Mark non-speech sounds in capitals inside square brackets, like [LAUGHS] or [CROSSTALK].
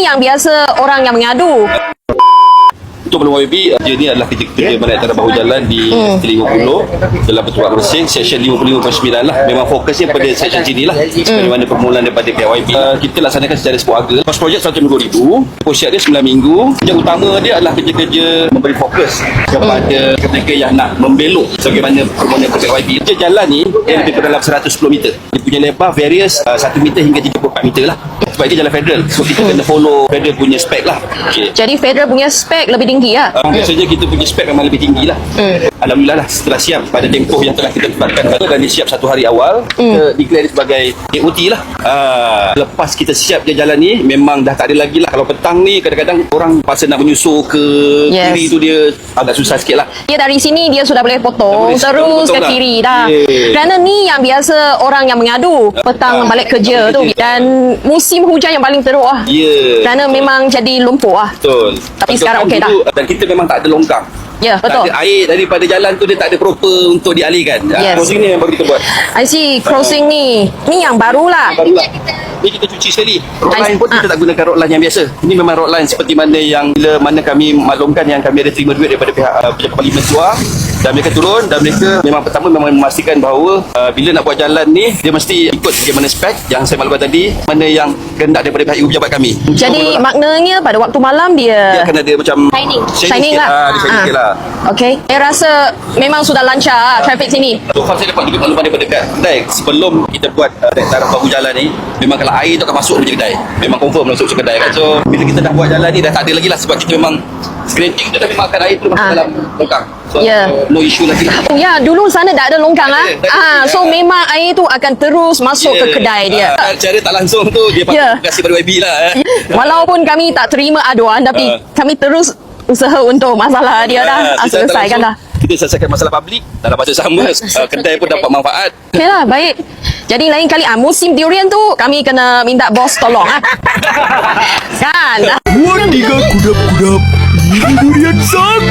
yang biasa orang yang mengadu. Untuk belum YB, dia ni adalah kerja-kerja menaik taraf bahu jalan di Hmm. Selangor 50 dalam Pertubuhan Mersing, section 55.9 lah. Memang fokusnya pada section sini lah. Hmm. Mana permulaan daripada pihak YB. Uh, kita laksanakan secara sepuluh harga. Kos projek RM150,000. Posiat dia 9 minggu. Yang utama dia adalah kerja-kerja memberi fokus kepada mereka yang nak membelok sebagaimana permohonan pihak YB. Kerja jalan ni, dia lebih kurang dalam 110 meter. Dia punya lebar various uh, 1 meter hingga 34 meter lah. Sebab dia jalan federal. So kita kena follow federal punya spek lah. Okay. Jadi federal punya spek lebih tinggi lah. Uh, biasanya kita punya spek memang lebih tinggi lah. Hmm. Alhamdulillah lah setelah siap pada tempoh yang telah kita tetapkan dan dia siap satu hari awal Hmm. kita declare dia sebagai AOT lah. Uh, lepas kita siap je jalan ni memang dah tak ada lagi lah. Kalau petang ni kadang-kadang orang pasal nak menyusul ke Yes. kiri tu dia agak susah sikit lah. Dia dari sini dia sudah boleh potong Dah boleh terus potong ke lah. kiri dah. Yeah. Kerana ni yang biasa orang yang mengadu petang Ah, balik kerja tu kerja. dan musim hujan yang paling teruk lah. Ya. Kerana memang jadi lumpur lah. Betul. Tapi sekarang okey dulu, Dan kita memang tak ada longkang. Ya, betul. Tak ada air daripada jalan tu dia tak ada proper untuk dialihkan. Yes. Ah, Crossing ni yang baru kita buat. I see crossing ni. Ni yang barulah. Barulah. Ni kita cuci sekali. Road I- line pun kita ah. tak gunakan road line yang biasa. Ini memang road line seperti mana yang bila mana kami maklumkan yang kami ada terima duit daripada pihak uh, pejabat parlimen luar dan mereka turun dan mereka memang pertama memang memastikan bahawa uh, bila nak buat jalan ni dia mesti ikut bagaimana spek yang saya maklumkan tadi mana yang kehendak daripada pihak ibu pejabat kami. Jadi maknanya pada waktu malam dia dia akan ada macam Shining. shining, Shining lah. Ah, dia shining Ah. sikit lah. Okay. Saya rasa memang sudah lancar lah traffic sini. So far saya dapat juga makluman daripada dekat kedai sebelum kita buat uh, taraf bahu jalan ni memang kalau air tu akan masuk menuju kedai memang confirm masuk ke kedai kan so bila kita dah buat jalan ni dah tak ada lagi lah sebab kita memang scraping tu dah memang akan air tu masuk Ah. dalam longkang so Ya. no issue lagi Oh ya, dulu sana tak ada longkang ah. Ah, so Ya. memang air tu akan terus masuk ke Yeah. kedai dia. Ah, cara tak langsung tu dia Ya. terima kasih pada YB lah eh. Walaupun kami tak terima aduan tapi Ah. kami terus usaha untuk masalah dia dah ah, selesaikan dah. kita selesaikan masalah public dah dapat sama uh, kedai pun dapat manfaat Okey lah, baik. Jadi lain kali ah musim durian tu kami kena minta bos tolong ah. [LAUGHS] kan? Wadiga kudap-kudap Ini durian sangat